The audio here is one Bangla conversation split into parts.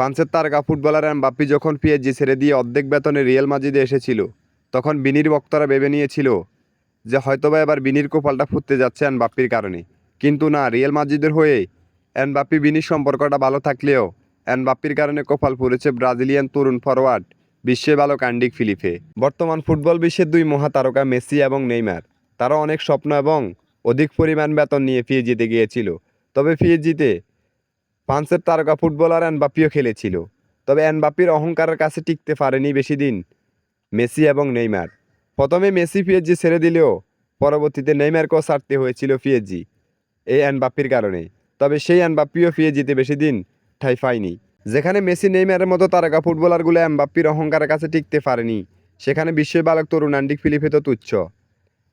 ফ্রান্সের তারকা ফুটবলার এমবাপ্পি যখন পিএসজি ছেড়ে দিয়ে অর্ধেক বেতনে রিয়েল মাজিদে এসেছিল, তখন বিনির বক্তারা ভেবে নিয়েছিল যে হয়তোবা এবার বিনির কোপালটা ফুটতে যাচ্ছে এমবাপ্পির কারণে। কিন্তু না রিয়েল মাজিদের হয়ে এমবাপ্পি বিনির সম্পর্কটা ভালো থাকলেও এমবাপ্পির কারণে কোপাল পড়েছে ব্রাজিলিয়ান তরুণ ফরওয়ার্ড বিশ্বে ভালো কান্ডিক ফিলিপে। বর্তমান ফুটবল বিশ্বের দুই মহাতারকা মেসি এবং নেইমার তারা অনেক স্বপ্ন এবং অধিক পরিমাণ বেতন নিয়ে পিএসজিতে গিয়েছিল। তবে পিএসজিতে ফ্রান্সের তারকা ফুটবলার এনবাপ্পিও খেলেছিল। তবে এনবাপ্পির অহংকারের কাছে টিকতে পারেনি বেশি দিন মেসি এবং নেইমার। প্রথমে মেসি পিএসজি ছেড়ে দিলেও পরবর্তীতে নেইমারকেও ছাড়তে হয়েছিল পিএসজি এই এনবাপ্পির কারণে। তবে সেই এনবাপ্পিও পিএসজিতে বেশি দিন ঠাই পায়নি। যেখানে মেসি, নেইমারের মতো তারকা ফুটবলারগুলো এমবাপ্পির অহংকারের কাছে টিকতে পারেনি, সেখানে বিশ্বের বালক তরুণ আন্ডিক ফিলিপে তো তুচ্ছ।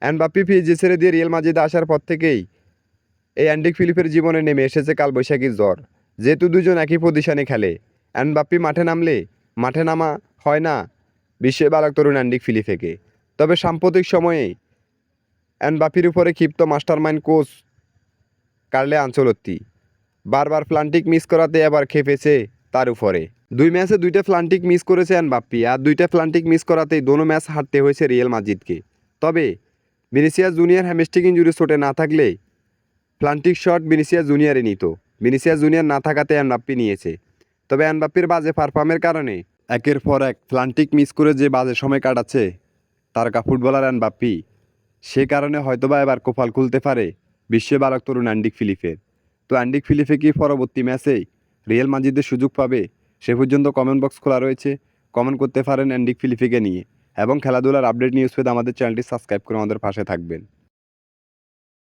এনবাপ্পি পিএসজি ছেড়ে দিয়ে রিয়েল মাজিদে আসার পর থেকেই এই অ্যান্ডিক ফিলিপের জীবনে নেমে এসেছে কালবৈশাখীর জ্বর। যেহেতু দুজন একই পজিশনে খেলে। অ্যানবাপ্পি মাঠে নামলে? মাঠে নামা হয় না বিশ্বের বালক তরুণ অ্যান্ডিক ফিলিফেকে তবে সাম্প্রতিক সময়ে অ্যানবাপির উপরে ক্ষিপ্ত মাস্টারমাইন্ড কোচ কার্লে আঞ্চলত্তি বারবার প্লান্টিক মিস করাতে আবার খেপেছে তার উপরে। দুই ম্যাচে দুইটা প্লান্টিক মিস করেছে অ্যানবাপ্পি আর দুইটা প্লান্টিক মিস করাতেই দোনো ম্যাচ হারতে হয়েছে রিয়েল মাজিদকে তবে ভিনিসিয়াস জুনিয়র হ্যামিস্টিক ইঞ্জুরি চোটে না থাকলে প্লান্টিক শট ভিনিসিয়াস জুনিয়রে নিত। ভিনিসিয়াস জুনিয়র না থাকাতে অ্যানবাপ্পি নিয়েছে। তবে অ্যানবাপ্পির বাজে পারফর্মের কারণে একের পর এক প্লান্টিক মিস করে যে বাজে সময় কাটাচ্ছে, তারকা ফুটবলার অ্যানবাপ্পি সে কারণে হয়তোবা এবার কোপাল খুলতে পারে বিশ্ব বালক তরুণ অ্যান্ডিক ফিলিপের। তো অ্যান্ডিক ফিলিপে কি পরবর্তী ম্যাচেই রিয়েল মাজিদের সুযোগ পাবে, সে পর্যন্ত কমেন্ট বক্স খোলা রয়েছে। কমেন্ট করতে পারেন অ্যান্ডিক ফিলিপিকে নিয়ে। এবং খেলাধুলার আপডেট নিউজ পেতে আমাদের চ্যানেলটি সাবস্ক্রাইব করে আমাদের পাশে থাকবেন।